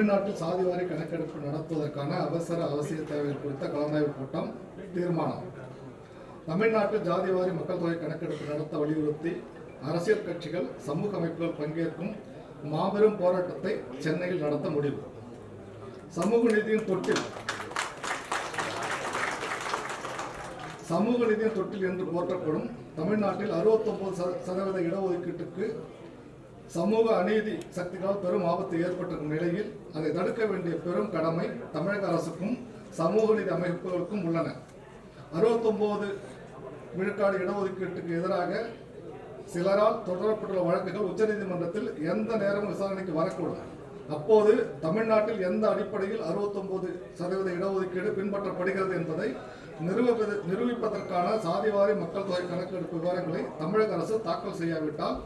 தமிழ்நாட்டில் சாதிவாரி கணக்கெடுப்பு நடத்துவதற்கான அவசர அவசிய தேவை குறித்த கலந்தாய்வு கூட்டம் தீர்மானம். தமிழ்நாட்டில் ஜாதிவாரி மக்கள் தொகை கணக்கெடுப்பு நடத்த வலியுறுத்தி அரசியல் கட்சிகள் சமூக அமைப்புகள் பங்கேற்கும் மாபெரும் போராட்டத்தை சென்னையில் நடத்த முடிவு. சமூக நிதியின் தொட்டில் சமூக நிதியின் தொட்டில் என்று போற்றப்படும் தமிழ்நாட்டில் 69% சதவீத இடஒதுக்கீட்டுக்கு சமூக அநீதி சக்திகளால் பெரும் ஆபத்து ஏற்பட்டிருக்கும் நிலையில் அதை தடுக்க வேண்டிய பெரும் கடமை தமிழக அரசுக்கும் சமூக நீதி அமைப்புகளுக்கும் உள்ளன. 69 விழுக்காடு இடஒதுக்கீட்டுக்கு எதிராக சிலரால் தொடரப்பட்டுள்ள வழக்குகள் உச்சநீதிமன்றத்தில் எந்த நேரமும் விசாரணைக்கு வரக்கூடும் அப்போது தமிழ்நாட்டில் எந்த அடிப்படையில் 69 சதவீத இடஒதுக்கீடு பின்பற்றப்படுகிறது என்பதை நிரூபிப்பது நிரூபிப்பதற்கான சாதிவாரி மக்கள் தொகை கணக்கெடுப்பு விவரங்களை தமிழக அரசு தாக்கல் செய்யாவிட்டால்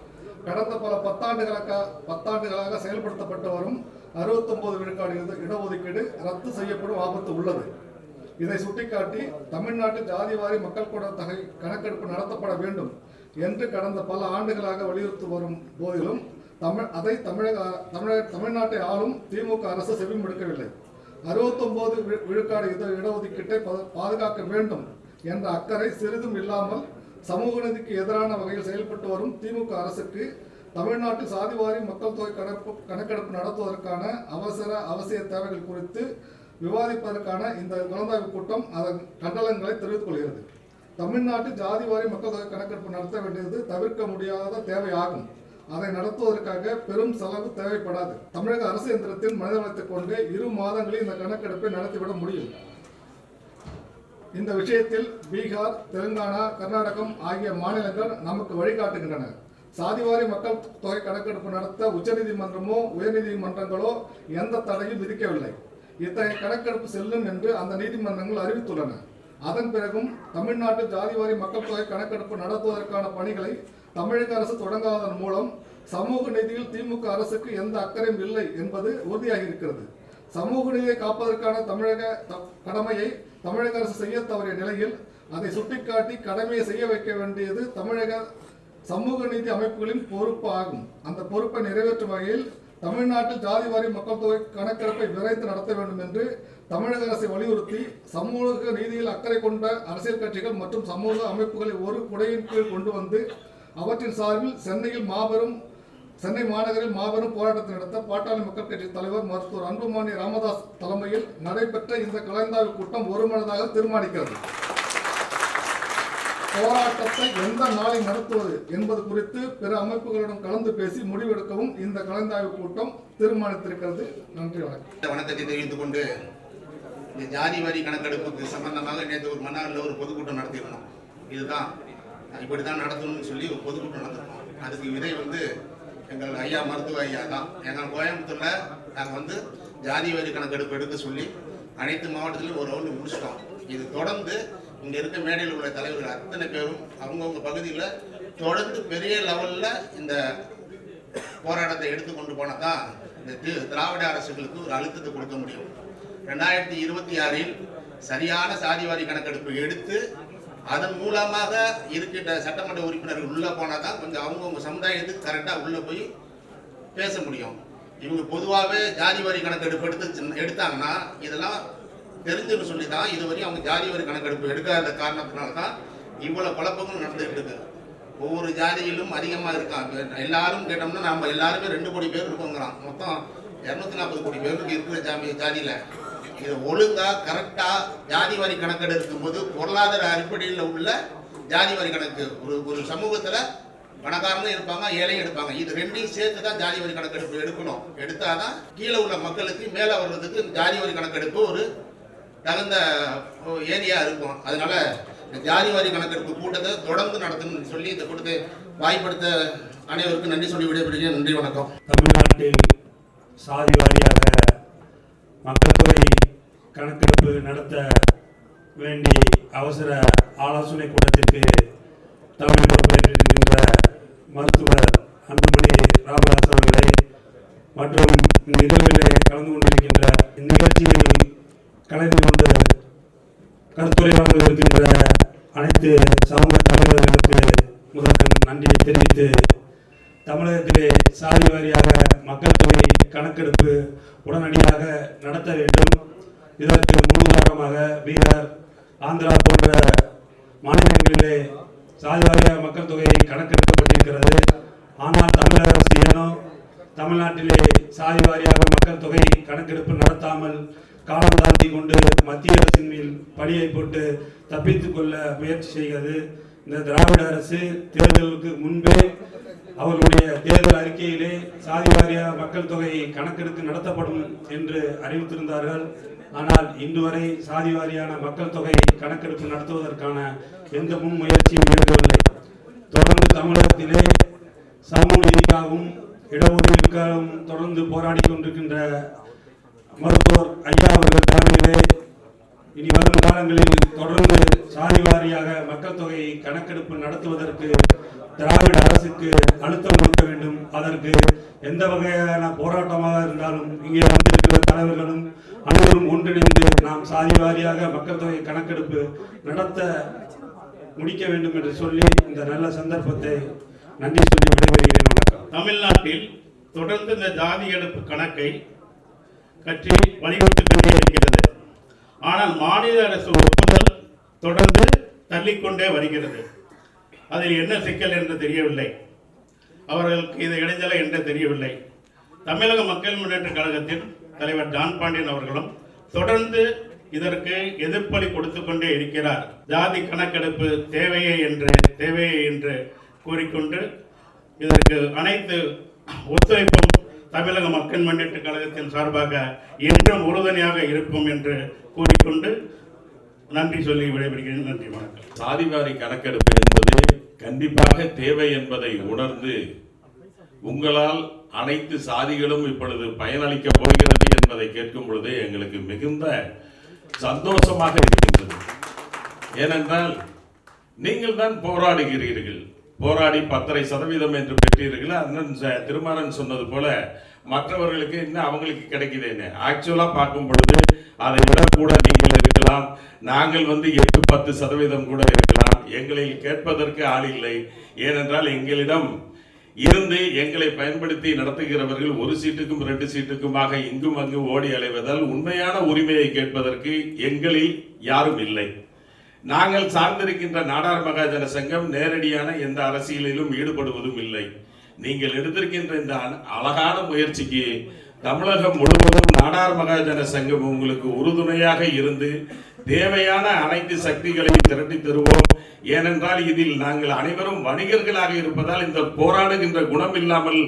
கடந்த பல பத்தாண்டுகளாக பத்தாண்டுகளாக செயல்படுத்தப்பட்டு வரும் 69 விழுக்காடு இட- இடஒதுக்கீடு ரத்து செய்யப்படும் ஆபத்து உள்ளது. இதை சுட்டிக்காட்டி தமிழ்நாட்டு ஜாதிவாரி மக்கள் கூட தகை கணக்கெடுப்பு நடத்தப்பட வேண்டும் என்று கடந்த பல ஆண்டுகளாக வலியுறுத்தி வரும் போதிலும் தமிழ் அதை தமிழக தமிழக தமிழ்நாட்டை ஆளும் திமுக அரசு செவிமடுக்கவில்லை அறுபத்தொன்பது விழுக்காடு இட இடஒதுக்கீட்டை பாதுகாக்க வேண்டும் என்ற அக்கறை சிறிதும் இல்லாமல் சமூக நீதிக்கு எதிரான வகையில் செயல்பட்டு வரும் திமுக அரசுக்கு தமிழ்நாட்டு சாதிவாரி மக்கள் தொகை கணக்கு கணக்கெடுப்பு நடத்துவதற்கான அவசர அவசிய தேவைகள் குறித்து விவாதிப்பதற்கான இந்த கலந்தாய்வு கூட்டம் அதன் கண்டனங்களை தெரிவித்துக் கொள்கிறது. தமிழ்நாட்டில் ஜாதிவாரி மக்கள் தொகை கணக்கெடுப்பு நடத்த வேண்டியது தவிர்க்க முடியாத தேவையாகும். அதை நடத்துவதற்காக பெரும் செலவு தேவைப்படாது. தமிழக அரசு எந்திரத்தின் மனிதவளத்தை கொண்டு இரு மாதங்களில் இந்த கணக்கெடுப்பை நடத்திவிட முடியும். இந்த விஷயத்தில் பீகார் தெலுங்கானா கர்நாடகம் ஆகிய மாநிலங்கள் நமக்கு வழிகாட்டுகின்றன. சாதிவாரி மக்கள் தொகை கணக்கெடுப்பு நடத்த உச்சநீதிமன்றமோ உயர்நீதிமன்றங்களோ எந்த தடையும் விதிக்கவில்லை. இத்தகைய கணக்கெடுப்பு செல்லும் என்று அந்த நீதிமன்றங்கள் அறிவித்துள்ளன. அதன் பிறகும் தமிழ்நாட்டு ஜாதிவாரி மக்கள் தொகை கணக்கெடுப்பு நடத்துவதற்கான பணிகளை தமிழக அரசு தொடங்காததன் மூலம் சமூக நீதியில் திமுக அரசுக்கு எந்த அக்கறையும் இல்லை என்பது உறுதியாகி இருக்கிறது சமூக நீதியை காப்பதற்கான தமிழக த- கடமையை தமிழக அரசு செய்ய தவறிய நிலையில் அதை சுட்டிக்காட்டி கடமையை செய்ய வைக்க வேண்டியது தமிழக சமூக நீதி அமைப்புகளின் பொறுப்பு ஆகும். அந்த பொறுப்பை நிறைவேற்றும் வகையில் தமிழ்நாட்டில் ஜாதிவாரி மக்கள் தொகை கணக்கெடுப்பை விரைந்து நடத்த வேண்டும் என்று தமிழக அரசை வலியுறுத்தி சமூக நீதியில் அக்கறை கொண்ட அரசியல் கட்சிகள் மற்றும் சமூக அமைப்புகளை ஒரு குடையின் கீழ் கொண்டு வந்து அவற்றின் சார்பில் சென்னையில் மாபெரும் சென்னை மாநகரில் மாபெரும் போராட்டத்தை நடத்த பாட்டாளி மக்கள் கட்சி தலைவர் மருத்துவர் அன்புமணி ராமதாஸ் தலைமையில் நடைபெற்ற இந்த கலந்தாய்வு கூட்டம் ஒருமனதாக தீர்மானிக்கிறது. போராட்டத்தை எந்த நாளில் நடத்துவது என்பது குறித்து பிற அமைப்புகளுடன் கலந்து பேசி முடிவெடுக்கவும் இந்த கலந்தாய்வு கூட்டம் தீர்மானித்திருக்கிறது. நன்றி வணக்கம். வணக்கத்தை தெரிவித்துக் கொண்டு இந்த ஜாதி வரி கணக்கெடுப்புக்கு சம்பந்தமாக நேற்று ஒரு மன்னாரில் ஒரு பொதுக்கூட்டம் நடத்தியிருந்தோம். இதுதான் இப்படி தான் நடத்தணும்னு சொல்லி ஒரு பொதுக்கூட்டம் நடத்திருக்கோம். அதுக்கு விதை வந்து எங்கள் ஐயா மருத்துவ ஐயா தான். எங்கள் கோயம்புத்தூரில் நாங்கள் வந்து ஜாதி வரி கணக்கெடுப்பு எடுக்க சொல்லி அனைத்து மாவட்டத்திலும் ஒரு ரவுண்டு முடிச்சிட்டோம். இது தொடர்ந்து இங்கே இருக்க மேடையில் உள்ள தலைவர்கள் அத்தனை பேரும் அவங்கவுங்க பகுதியில் தொடர்ந்து பெரிய லெவலில் இந்த போராட்டத்தை எடுத்துக்கொண்டு போனால் தான் இந்த தி- திராவிட அரசுகளுக்கு ஒரு அழுத்தத்தை கொடுக்க முடியும். ரெண்டாயிரத்தி இருபத்தி ஆறில் சரியான சாதிவாரி கணக்கெடுப்பு எடுத்து அதன் மூலமாக இருக்கின்ற சட்டமன்ற உறுப்பினர்கள் உள்ளே போனால் தான் கொஞ்சம் அவங்கவுங்க சமுதாயத்துக்கு கரெக்டாக உள்ளே போய் பேச முடியும். இவங்க பொதுவாகவே ஜாதி வரி கணக்கெடுப்பு எடுத்து எடுத்தாங்கன்னா இதெல்லாம் தெரிஞ்சுன்னு சொல்லி தான் இதுவரையும் அவங்க ஜாதி வரி கணக்கெடுப்பு எடுக்காத காரணத்தினால தான் இவ்வளோ குழப்பங்களும் நடந்துகிட்டு இருக்கு. ஒவ்வொரு ஜாதியிலும் அதிகமாக இருக்காங்க. எல்லாரும் கேட்டோம்னா நம்ம எல்லாருமே ரெண்டு கோடி பேர் இருக்கோங்கிறான். மொத்தம் இரநூத்தி நாற்பது கோடி பேருக்கு இருக்கிற ஜாமி ஜாதியில். இதை ஒழுங்காக கரெக்டாக ஜாதி வரி கணக்கெடு இருக்கும்போது பொருளாதார அடிப்படையில் உள்ள ஜாதி வரி கணக்கு. ஒரு ஒரு சமூகத்தில் பணக்காரனும் இருப்பாங்க ஏழையும் எடுப்பாங்க இது ரெண்டையும் சேர்த்து தான் ஜாதி வரி கணக்கெடுப்பு எடுக்கணும். எடுத்தாதான் கீழே உள்ள மக்களுக்கு மேலே வர்றதுக்கு ஜாதி வரி கணக்கெடுப்பு ஒரு தகுந்த ஏரியா இருக்கும். அதனால இந்த ஜாதி வாரி கணக்கெடுப்பு கூட்டத்தை தொடர்ந்து நடத்தணும்னு சொல்லி இந்த கூட்டத்தை வாய்ப்படுத்த அனைவருக்கும் நன்றி சொல்லி விடைபெறுகிறேன். நன்றி வணக்கம். தமிழ்நாட்டில் சாதி வாரியாக மக்கள் தொகை கணக்கெடுப்பு நடத்த வேண்டி அவசர ஆலோசனை கூட்டத்திற்கு தலைமை பொறுப்பேற்றிருக்கின்ற மருத்துவர் அன்புமணி ராமதாஸ் அவர்களை மற்றும் நிகழ்வில் கலந்து கொண்டிருக்கின்ற இந்நிகழ்ச்சியில் கலந்து கொண்டு கருத்துரையாளர்கள் இருக்கின்ற அனைத்து சமூக தலைவர்களுக்கு முதற்கண் நன்றியை தெரிவித்து தமிழகத்திலே சாதி வாரியாக மக்கள் தொகை கணக்கெடுப்பு உடனடியாக நடத்த வேண்டும். இதற்கு முன்னுதாரணமாக பீகார் ஆந்திரா போன்ற மாநிலங்களிலே சாதி வாரியாக மக்கள் தொகை கணக்கெடுக்கப்பட்டிருக்கிறது. ஆனால் தமிழக அரசு ஏனோ? தமிழ்நாட்டிலே சாதி வாரியாக மக்கள் தொகை கணக்கெடுப்பு நடத்தாமல் காலம் தாழ்த்தி கொண்டு மத்திய அரசின் மேல் பழியை போட்டு தப்பித்துக் கொள்ள முயற்சி செய்கிறது இந்த திராவிட அரசு. தேர்தலுக்கு முன்பே அவர்களுடைய தேர்தல் அறிக்கையிலே சாதி வாரியாக மக்கள் தொகை கணக்கெடுப்பு நடத்தப்படும் என்று அறிவித்திருந்தார்கள். ஆனால் இன்று வரை சாதி வாரியான மக்கள் தொகை கணக்கெடுப்பு நடத்துவதற்கான எந்த முன்முயற்சியும் எடுக்கவில்லை. தொடர்ந்து தமிழகத்திலே சமூக நீதிக்காகவும் இடஒதுக்கீடுக்காகவும் தொடர்ந்து போராடி கொண்டிருக்கின்ற மருத்துவர் ஐயா அவர்கள் தலைமையிலே இனி வரும் காலங்களில் தொடர்ந்து சாதி வாரியாக மக்கள் தொகை கணக்கெடுப்பு நடத்துவதற்கு திராவிட அரசுக்கு அழுத்தம் கொடுக்க வேண்டும். அதற்கு எந்த வகையான போராட்டமாக இருந்தாலும் இங்கே வந்திருக்கிற தலைவர்களும் அனைவரும் ஒன்றிணைந்து நாம் சாதி வாரியாக மக்கள் தொகை கணக்கெடுப்பு நடத்த முடிக்க வேண்டும் என்று சொல்லி இந்த நல்ல சந்தர்ப்பத்தை நன்றி சொல்லி விடைபெறுகிறேன். வணக்கம். தமிழ்நாட்டில் தொடர்ந்து இந்த ஜாதி எடுப்பு கணக்கை கட்சி வலியுறுத்திக் கொண்டே இருக்கிறது. ஆனால் மாநில அரசு ஒப்புதல் தொடர்ந்து தள்ளிக்கொண்டே வருகிறது. அதில் என்ன சிக்கல் என்று தெரியவில்லை. அவர்களுக்கு இது இடைஞ்சலை என்று தெரியவில்லை. தமிழக மக்கள் முன்னேற்ற கழகத்தின் தலைவர் ஜான் பாண்டியன் அவர்களும் தொடர்ந்து இதற்கு எதிர்ப்பலி கொடுத்து கொண்டே இருக்கிறார். ஜாதி கணக்கெடுப்பு தேவையே என்று தேவையே என்று கூறிக்கொண்டு இதற்கு அனைத்து ஒத்துழைப்பும் தமிழக மக்கள் முன்னேற்ற கழகத்தின் சார்பாக என்றும் உறுதுணையாக இருக்கும் என்று கூறிக்கொண்டு நன்றி சொல்லி விடைபெறுகிறேன். நன்றி வணக்கம். சாதிவாரி கணக்கெடுப்பு என்பது கண்டிப்பாக தேவை என்பதை உணர்ந்து உங்களால் அனைத்து சாதிகளும் இப்பொழுது பயனளிக்க போகிறது என்பதை கேட்கும் பொழுது எங்களுக்கு மிகுந்த சந்தோஷமாக இருக்கின்றது. ஏனென்றால் நீங்கள் தான் போராடுகிறீர்கள். போராடி பத்தரை சதவீதம் என்று பெற்றீர்கள்? அண்ணன் திருமாறன் சொன்னது போல மற்றவர்களுக்கு இன்னும் அவங்களுக்கு கிடைக்குதுன்னு ஆக்சுவலாக பார்க்கும் பொழுது அதை விட கூட நீங்கள் இருக்கலாம். நாங்கள் வந்து எட்டு பத்து சதவீதம் கூட இருக்கலாம். எங்களை கேட்பதற்கு ஆள் இல்லை. ஏனென்றால் எங்களிடம் இருந்து எங்களை பயன்படுத்தி நடத்துகிறவர்கள் ஒரு சீட்டுக்கும் ரெண்டு சீட்டுக்குமாக இங்கும் அங்கு ஓடி அலைவதால் உண்மையான உரிமையை கேட்பதற்கு எங்களில் யாரும் இல்லை. நாங்கள் சார்ந்திருக்கின்ற நாடார் மகாஜன சங்கம் நேரடியான எந்த அரசியலிலும் ஈடுபடுவதும் இல்லை. நீங்கள் எடுத்திருக்கின்ற இந்த அழகான முயற்சிக்கு தமிழகம் முழுவதும் நாடார் மகாஜன சங்கம் உங்களுக்கு உறுதுணையாக இருந்து தேவையான அனைத்து சக்திகளையும் திரட்டி தருவோம். ஏனென்றால் இதில் நாங்கள் அனைவரும் வணிகர்களாக இருப்பதால் இந்த போராடுகின்ற குணம் இல்லாமல்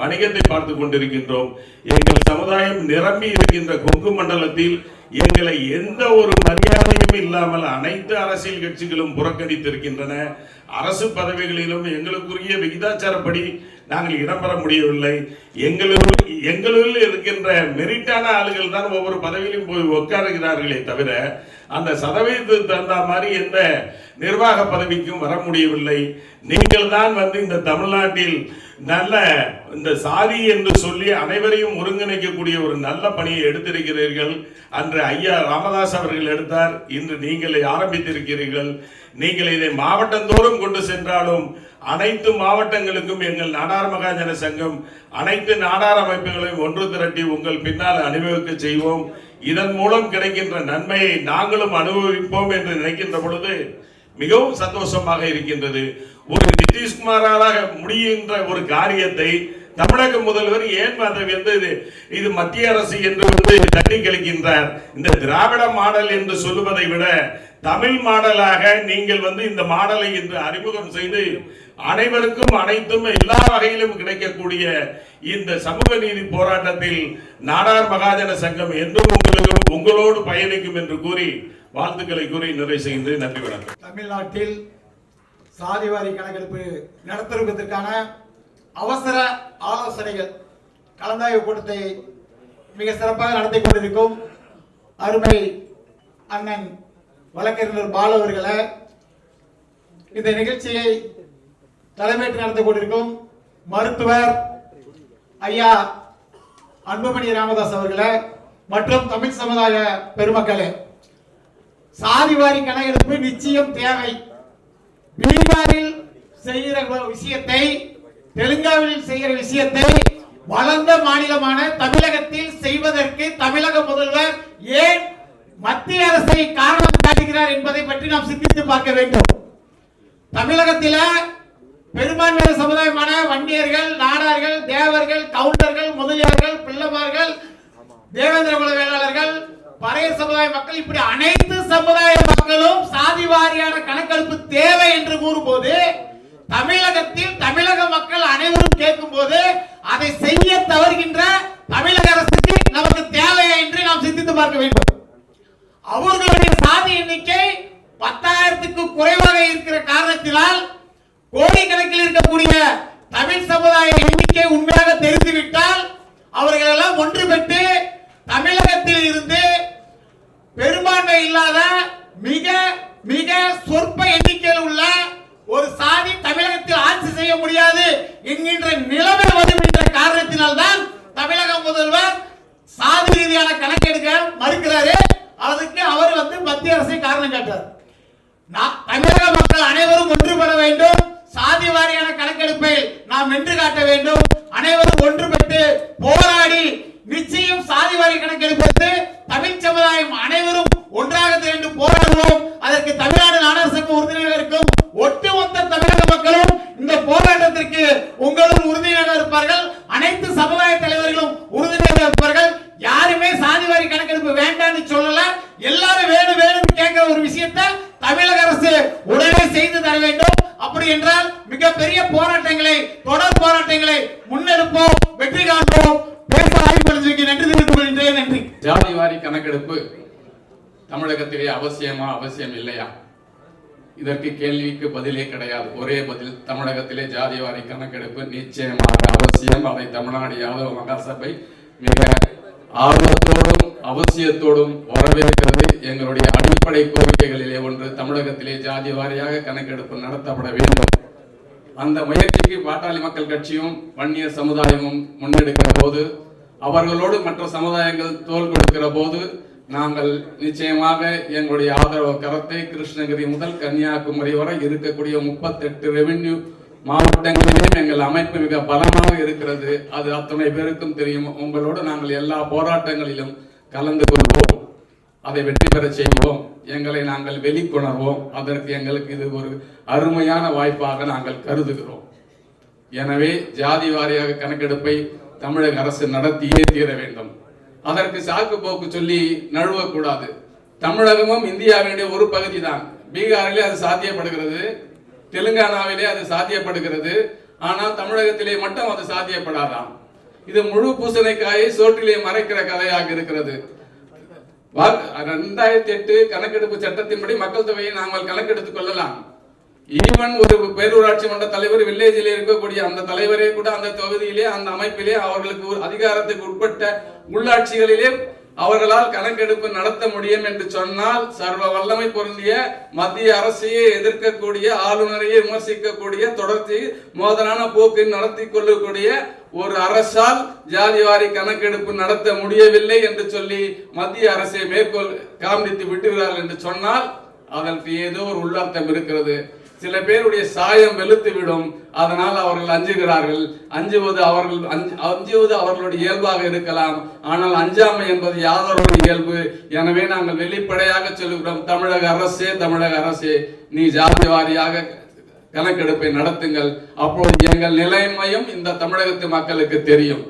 வணிகத்தை பார்த்து கொண்டிருக்கின்றோம். எங்கள் சமுதாயம் நிரம்பி இருக்கின்ற கொங்கு மண்டலத்தில் எங்களை எந்த ஒரு மரியாதையும் இல்லாமல் அனைத்து அரசியல் கட்சிகளும் புறக்கணித்திருக்கின்றன. அரசு பதவிகளிலும் எங்களுக்குரிய விகிதாச்சாரப்படி நாங்கள் இடம்பெற முடியவில்லை. எங்களுள் எங்களுள் இருக்கின்ற மெரிட்டான ஆளுகள் தான் ஒவ்வொரு பதவியிலும் போய் உட்காருகிறார்களே தவிர அந்த சதவீதத்துக்கு தகுந்த மாதிரி எந்த நிர்வாக பதவிக்கும் வர முடியவில்லை. நீங்கள் தான் வந்து இந்த தமிழ்நாட்டில் நல்ல இந்த சாதி என்று சொல்லி அனைவரையும் ஒருங்கிணைக்கக்கூடிய ஒரு நல்ல பணியை எடுத்திருக்கிறீர்கள். அன்று ஐயா ராமதாஸ் அவர்கள் எடுத்தார். இன்று நீங்கள் ஆரம்பித்திருக்கிறீர்கள். நீங்கள் இதை மாவட்டந்தோறும் கொண்டு சென்றாலும் அனைத்து மாவட்டங்களுக்கும் எங்கள் நாடார் மகாஜன சங்கம் அனைத்து நாடார் அமைப்புகளையும் ஒன்று திரட்டி உங்கள் பின்னால் அனுபவிக்க செய்வோம். இதன் மூலம் கிடைக்கின்ற நன்மையை நாங்களும் அனுபவிப்போம் என்று நினைக்கின்ற பொழுது மிகவும் சந்தோஷமாக இருக்கின்றது. ஒரு நிதிஷ்குமாராக முடிகின்ற ஒரு காரியத்தை தமிழக முதல்வர் ஏன் அதை வந்து இது- இது மத்திய அரசு என்று வந்து தண்ணி கழிக்கின்றார் இந்த திராவிட மாடல் என்று சொல்லுவதை விட தமிழ் மாடலாக நீங்கள் வந்து இந்த மாடலை இன்று அறிமுகம் செய்து அனைவருக்கும் அனைத்தும் எல்லா வகையிலும் கிடைக்கக்கூடிய இந்த சமூக நீதி போராட்டத்தில் நாடார் மகாஜன சங்கம் என்றும் உங்களுக்கு உங்களோடு பயணிக்கும் என்று கூறி வாழ்த்துக்களை கூறி நிறைவு செய்கின்றேன். நன்றி வணக்கம். தமிழ்நாட்டில் சாதிவாரி கணக்கெடுப்பு நடத்திருப்பதற்கான அவசர ஆலோசனைகள் கலந்தாய்வு கூட்டத்தை மிக சிறப்பாக நடத்தி கொண்டிருக்கும் அருமை அண்ணன் வழக்கறிஞர் பாலு அவர்களை இந்த நிகழ்ச்சியை தலைமையேற்று நடத்தி கொண்டிருக்கும் மருத்துவர் ஐயா அன்புமணி ராமதாஸ் அவர்களை மற்றும் தமிழ் சமுதாய பெருமக்களே சாதிவாரி கணக்கெடுப்பு நிச்சயம் தேவை. பீகாரில் செய்கிற விஷயத்தை தெலுங்காவில் செய்கிற விஷயத்தை வளர்ந்த மாநிலமான தமிழகத்தில் செய்வதற்கு தமிழக முதல்வர் ஏன் மத்திய அரசை காரணம் காட்டுகிறார் என்பதை பற்றி நாம் சிந்தித்து பார்க்க வேண்டும். தமிழகத்தில் பெரும்பான்மையான சமுதாயமான வன்னியர்கள் நாடார்கள் தேவர்கள் கவுண்டர்கள் முதலியார்கள் பிள்ளைமார்கள் தேவேந்திர குல வேளாளர்கள் பழைய சமுதாய மக்கள் இப்படி அனைத்து சமுதாய மக்களும் சாதி வாரியான கணக்கெடுப்பு தேவை என்று கூறும்போது தமிழகத்தில் தமிழக மக்கள் அனைவரும் கேட்கும் போது அதை செய்ய தவறுகின்ற தமிழக அரசுக்கு நமக்கு தேவையா என்று நாம் சிந்தித்து பார்க்க வேண்டும். அவர்களுடைய சாதி எண்ணிக்கை பத்தாயிரத்துக்கு குறைவாக இருக்கிற காரணத்தினால் கோடிக்கணக்கில் இருக்கக்கூடிய தமிழ் சமுதாய எண்ணிக்கை உண்மையாக தெரிந்துவிட்டால் அவர்கள் எல்லாம் ஒன்றுபட்டு தமிழகத்தில் இருந்து பெரும்பான்மை இல்லாத மிக மிக சொற்ப எண்ணிக்கையில் உள்ள ஒரு சாதி தமிழகத்தில் ஆட்சி செய்ய முடியாது என்கின்ற நிலைமை வரும் என்ற காரணத்தினால்தான் தமிழக முதல்வர் சாதி ரீதியான கணக்கெடுக்க மறுக்கிறாரு. அதுக்கு அவர் வந்து மத்திய அரசை காரணம் கேட்டார். தமிழக மக்கள் அனைவரும் ஒன்றுபட வேண்டும். சாதி வாரியான கணக்கெடுப்பை நாம் வென்று காட்ட வேண்டும். அனைவரும் ஒன்றுபட்டு போராடி நிச்சயம் சாதி வாரி கணக்கெடுப்பது தமிழ் சமுதாயம் அனைவரும் ஒன்றாக திரண்டு போராடுவோம் அதற்கு தமிழ்நாடு நாடரசுக்கு உறுதுணையாக இருக்கும் ஒட்டுமொத்த தமிழக மக்களும் இந்த போராட்டத்திற்கு உங்களும் உறுதுணையாக இருப்பார்கள். அனைத்து சமுதாய தலைவர்களும் உறுதுணையாக இருப்பார்கள். யாருமே சாதி வாரி கணக்கெடுப்பு வேண்டாம்னு சொல்லல. எல்லாரும் வேணும் வேணும்னு கேட்கிற ஒரு விஷயத்தை தமிழக அரசு உடனே செய்து தர வேண்டும். அப்படி என்றால் மிகப்பெரிய போராட்டங்களை தொடர் போராட்டங்களை முன்னெடுப்போம் வெற்றி காண்போம். பேச வாய்ப்பு நன்றி தெரிவித்துக் கொள்கின்றேன் நன்றி. ஜாதி வாரி கணக்கெடுப்பு தமிழகத்திலே அவசியமா அவசியம் இல்லையா? இதற்கு கேள்விக்கு பதிலே கிடையாது. ஒரே பதில் தமிழகத்திலே ஜாதி வாரி கணக்கெடுப்பு நிச்சயமாக அவசியம். அதை தமிழ்நாடு யாதவ மகாசபை மிக ஆர்வத்தோடும் அவசியத்தோடும் வரவேற்கிறது. எங்களுடைய அடிப்படை கோரிக்கைகளிலே ஒன்று தமிழகத்திலே ஜாதி வாரியாக கணக்கெடுப்பு நடத்தப்பட வேண்டும். அந்த முயற்சிக்கு பாட்டாளி மக்கள் கட்சியும் வன்னியர் சமுதாயமும் முன்னெடுக்கிற போது அவர்களோடு மற்ற சமுதாயங்கள் தோல் கொடுக்கிற போது நாங்கள் நிச்சயமாக எங்களுடைய ஆதரவு கரத்தை கிருஷ்ணகிரி முதல் கன்னியாகுமரி வரை இருக்கக்கூடிய முப்பத்தெட்டு ரெவென்யூ மாவட்டங்களிலும் எங்கள் அமைப்பு மிக பலமாக இருக்கிறது. அது அத்தனை பேருக்கும் தெரியும். உங்களோடு நாங்கள் எல்லா போராட்டங்களிலும் கலந்து கொள்வோம். அதை வெற்றி பெற செய்வோம். எங்களை நாங்கள் வெளிக்கொணர்வோம். அதற்கு எங்களுக்கு இது ஒரு அருமையான வாய்ப்பாக நாங்கள் கருதுகிறோம். எனவே ஜாதி வாரியாக கணக்கெடுப்பை தமிழக அரசு நடத்தியே தீர வேண்டும். அதற்கு சாக்கு போக்கு சொல்லி நழுவக்கூடாது. தமிழகமும் இந்தியாவினுடைய ஒரு பகுதி தான் பீகாரிலே அது சாத்தியப்படுகிறது. தெலுங்கானாவிலே அது சாத்தியப்படுகிறது. ஆனால் தமிழகத்திலே மட்டும் அது சாத்தியப்படாதாம். இது முழு பூசணைக்காயை சோற்றிலே மறைக்கிற கதையாக இருக்கிறது. ரெண்டாயிரத்தி எட்டு கணக்கெடுப்பு சட்டத்தின்படி மக்கள் தொகையை நாங்கள் கணக்கெடுத்துக் கொள்ளலாம். ஈவன் ஒரு பேரூராட்சி மன்ற தலைவர் வில்லேஜில் இருக்கக்கூடிய அந்த தலைவரே கூட அந்த தொகுதியிலே அந்த அமைப்பிலே அவர்களுக்கு ஒரு அதிகாரத்துக்கு உட்பட்ட உள்ளாட்சிகளிலே அவர்களால் கணக்கெடுப்பு நடத்த முடியும் என்று சொன்னால் சர்வ வல்லமை பொருந்திய மத்திய அரசையே எதிர்க்கக்கூடிய ஆளுநரையே விமர்சிக்கக்கூடிய தொடர்ச்சி மோதலான போக்கை நடத்தி கொள்ளக்கூடிய ஒரு அரசால் ஜாதிவாரி கணக்கெடுப்பு நடத்த முடியவில்லை என்று சொல்லி மத்திய அரசை மேற்கோள் காண்பித்து விட்டுகிறார்கள் என்று சொன்னால் அதற்கு ஏதோ ஒரு உள்ளர்த்தம் இருக்கிறது. சில பேருடைய சாயம் வெளுத்து விடும். அதனால் அவர்கள் அஞ்சுகிறார்கள். அஞ்சுவது அவர்கள் அஞ்சுவது அவர்களுடைய இயல்பாக இருக்கலாம். ஆனால் அஞ்சாமை என்பது யாதொரு இயல்பு. எனவே நாங்கள் வெளிப்படையாக சொல்லுகிறோம் தமிழக அரசே தமிழக அரசே நீ ஜாதி வாரியாக கணக்கெடுப்பை நடத்துங்கள். அப்பொழுது எங்கள் நிலைமையும் இந்த தமிழகத்து மக்களுக்கு தெரியும்.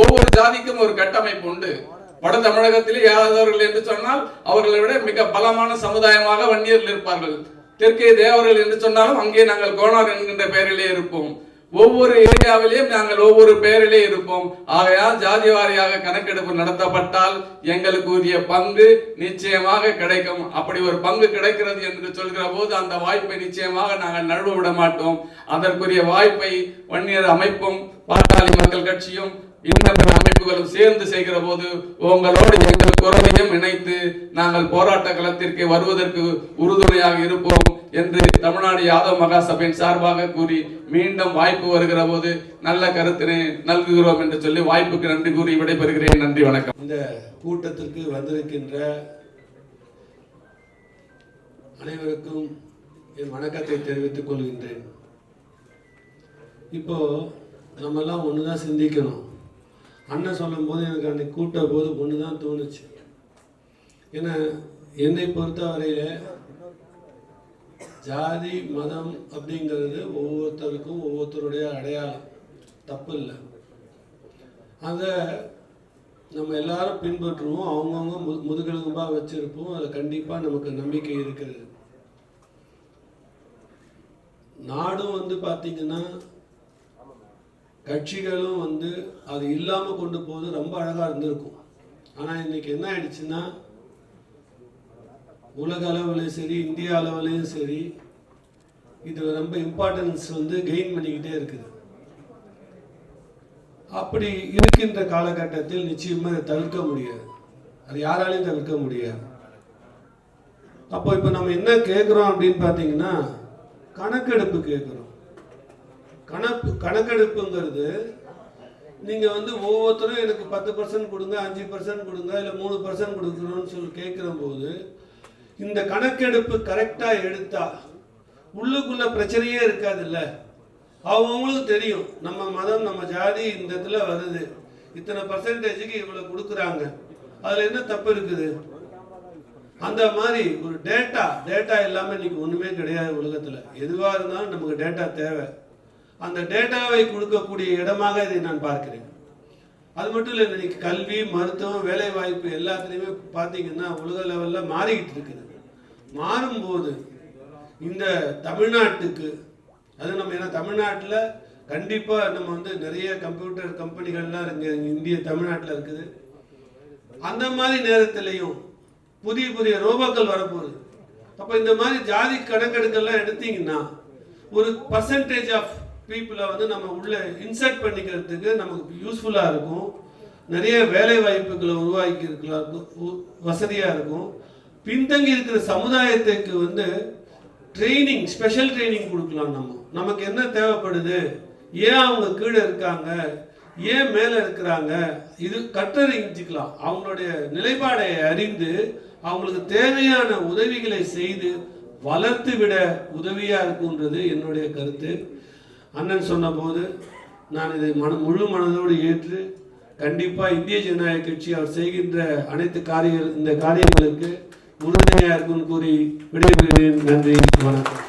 ஒவ்வொரு ஜாதிக்கும் ஒரு கட்டமைப்பு உண்டு. வட தமிழகத்திலே யாதவர்கள் என்று சொன்னால் அவர்களை விட மிக பலமான சமுதாயமாக வன்னியர்கள் இருப்பார்கள். தெற்கே தேவர்கள் என்று சொன்னாலும் அங்கே நாங்கள் கோணார் என்கின்ற பெயரிலே இருப்போம். ஒவ்வொரு ஏரியாவிலேயும் நாங்கள் ஒவ்வொரு பெயரிலே இருப்போம். ஆகையால் ஜாதி வாரியாக கணக்கெடுப்பு நடத்தப்பட்டால் எங்களுக்கு உரிய பங்கு நிச்சயமாக கிடைக்கும். அப்படி ஒரு பங்கு கிடைக்கிறது என்று சொல்கிற போது அந்த வாய்ப்பை நிச்சயமாக நாங்கள் நழுவ விட மாட்டோம். அதற்குரிய வாய்ப்பை வன்னியர் அமைப்பும் பாட்டாளி மக்கள் கட்சியும் இன்னும் அமைப்புகளும் சேர்ந்து செய்கிற போது உங்களோடு எங்கள் குரலையும் இணைத்து நாங்கள் போராட்ட களத்திற்கு வருவதற்கு உறுதுணையாக இருப்போம் என்று தமிழ்நாடு யாதவ மகாசபையின் சார்பாக கூறி மீண்டும் வாய்ப்பு வருகிற போது நல்ல கருத்தினை நல்குகிறோம் என்று சொல்லி வாய்ப்புக்கு நன்றி கூறி விடைபெறுகிறேன். நன்றி வணக்கம். இந்த கூட்டத்திற்கு வந்திருக்கின்ற அனைவருக்கும் என் வணக்கத்தை தெரிவித்துக் கொள்கின்றேன். இப்போ நம்மெல்லாம் ஒன்று தான் சிந்திக்கணும். அண்ணன் சொல்லும் போது எனக்கு அன்னைக்கு கூட்ட போது ஒன்று தான் தோணுச்சு. ஏன்னா என்னை பொறுத்த வரையில் ஜாதி மதம் அப்படிங்கிறது ஒவ்வொருத்தருக்கும் ஒவ்வொருத்தருடைய அடையாளம். தப்பு இல்லை. அதை நம்ம எல்லாரும் பின்பற்றுவோம். அவங்கவுங்க மு முதுகெலும்பாக வச்சுருப்போம். அதில் கண்டிப்பாக நமக்கு நம்பிக்கை இருக்கிறது. நாடும் வந்து பார்த்தீங்கன்னா கட்சிகளும் வந்து அது இல்லாமல் கொண்டு போவது ரொம்ப அழகாக இருந்திருக்கும். ஆனால் இன்னைக்கு என்ன ஆயிடுச்சுன்னா உலக அளவுலையும் சரி இந்திய அளவுலையும் சரி இது ரொம்ப இம்பார்ட்டன்ஸ் வந்து கெயின் பண்ணிக்கிட்டே இருக்குது. அப்படி இருக்கின்ற காலகட்டத்தில் நிச்சயமாக இதை தவிர்க்க முடியாது. அது யாராலையும் தவிர்க்க முடியாது. அப்போ இப்போ நம்ம என்ன கேட்குறோம் அப்படின்னு பார்த்தீங்கன்னா கணக்கெடுப்பு கேட்குறோம். கணக்கு கணக்கெடுப்புங்கிறது நீங்கள் வந்து ஒவ்வொருத்தரும் எனக்கு பத்து பர்சன்ட் கொடுங்க அஞ்சு பர்சன்ட் கொடுங்க இல்லை மூணு பர்சன்ட் கொடுக்கணும்னு சொல்லி கேட்குற போது இந்த கணக்கெடுப்பு கரெக்டாக எடுத்தா உள்ளுக்குள்ள பிரச்சனையே இருக்காதுல்ல? அவங்கவுங்களுக்கு தெரியும் நம்ம மதம் நம்ம ஜாதி இந்த இடத்துல வருது. இத்தனை பர்சன்டேஜுக்கு இவ்வளோ கொடுக்குறாங்க. அதில் என்ன தப்பு இருக்குது? அந்த மாதிரி ஒரு டேட்டா டேட்டா இல்லாமல் இன்னைக்கு ஒன்றுமே கிடையாது உலகத்தில். எதுவாக இருந்தாலும் நமக்கு டேட்டா தேவை. அந்த டேட்டாவை கொடுக்கக்கூடிய இடமாக இதை நான் பார்க்கிறேன். அது மட்டும் இல்லை இன்னைக்கு கல்வி மருத்துவம் வேலைவாய்ப்பு எல்லாத்துலேயுமே பார்த்தீங்கன்னா உலக லெவலில் மாறிக்கிட்டு இருக்குது. மாறும்போது இந்த தமிழ்நாட்டுக்கு அது நம்ம ஏன்னா தமிழ்நாட்டில் கண்டிப்பாக நம்ம வந்து நிறைய கம்ப்யூட்டர் கம்பெனிகள்லாம் இங்கே இந்திய தமிழ்நாட்டில் இருக்குது. அந்த மாதிரி நேரத்திலையும் புதிய புதிய ரோபோக்கள் வரப்போகுது. அப்போ இந்த மாதிரி ஜாதி கணக்கெடுக்கெல்லாம் எடுத்தீங்கன்னா ஒரு பர்சன்டேஜ் ஆஃப் பீப்புளை வந்து நம்ம உள்ளே இன்சர்ட் பண்ணிக்கிறதுக்கு நமக்கு யூஸ்ஃபுல்லாக இருக்கும். நிறைய வேலை வாய்ப்புகளை உருவாக்கி இருக்கலாம் வசதியாக இருக்கும். பின்தங்கி இருக்கிற சமுதாயத்துக்கு வந்து ட்ரைனிங் ஸ்பெஷல் ட்ரைனிங் கொடுக்கலாம் நம்ம. நமக்கு என்ன தேவைப்படுது? ஏன் அவங்க கீழே இருக்காங்க? ஏன் மேலே இருக்கிறாங்க? இது கற்றறிஞ்சிக்கலாம் அவங்களுடைய நிலைப்பாடை அறிந்து அவங்களுக்கு தேவையான உதவிகளை செய்து வளர்த்து விட உதவியாக இருக்குன்றது என்னுடைய கருத்து. அண்ணன் சொன்னபோது நான் இதை மன முழு மனதோடு ஏற்று கண்டிப்பாக இந்திய ஜனநாயக கட்சி அவர் செய்கின்ற அனைத்து காரிய இந்த காரியங்களுக்கு உறுதுணையாக இருக்கும்னு கூறி விடைபெறுகிறேன். நன்றி வணக்கம்.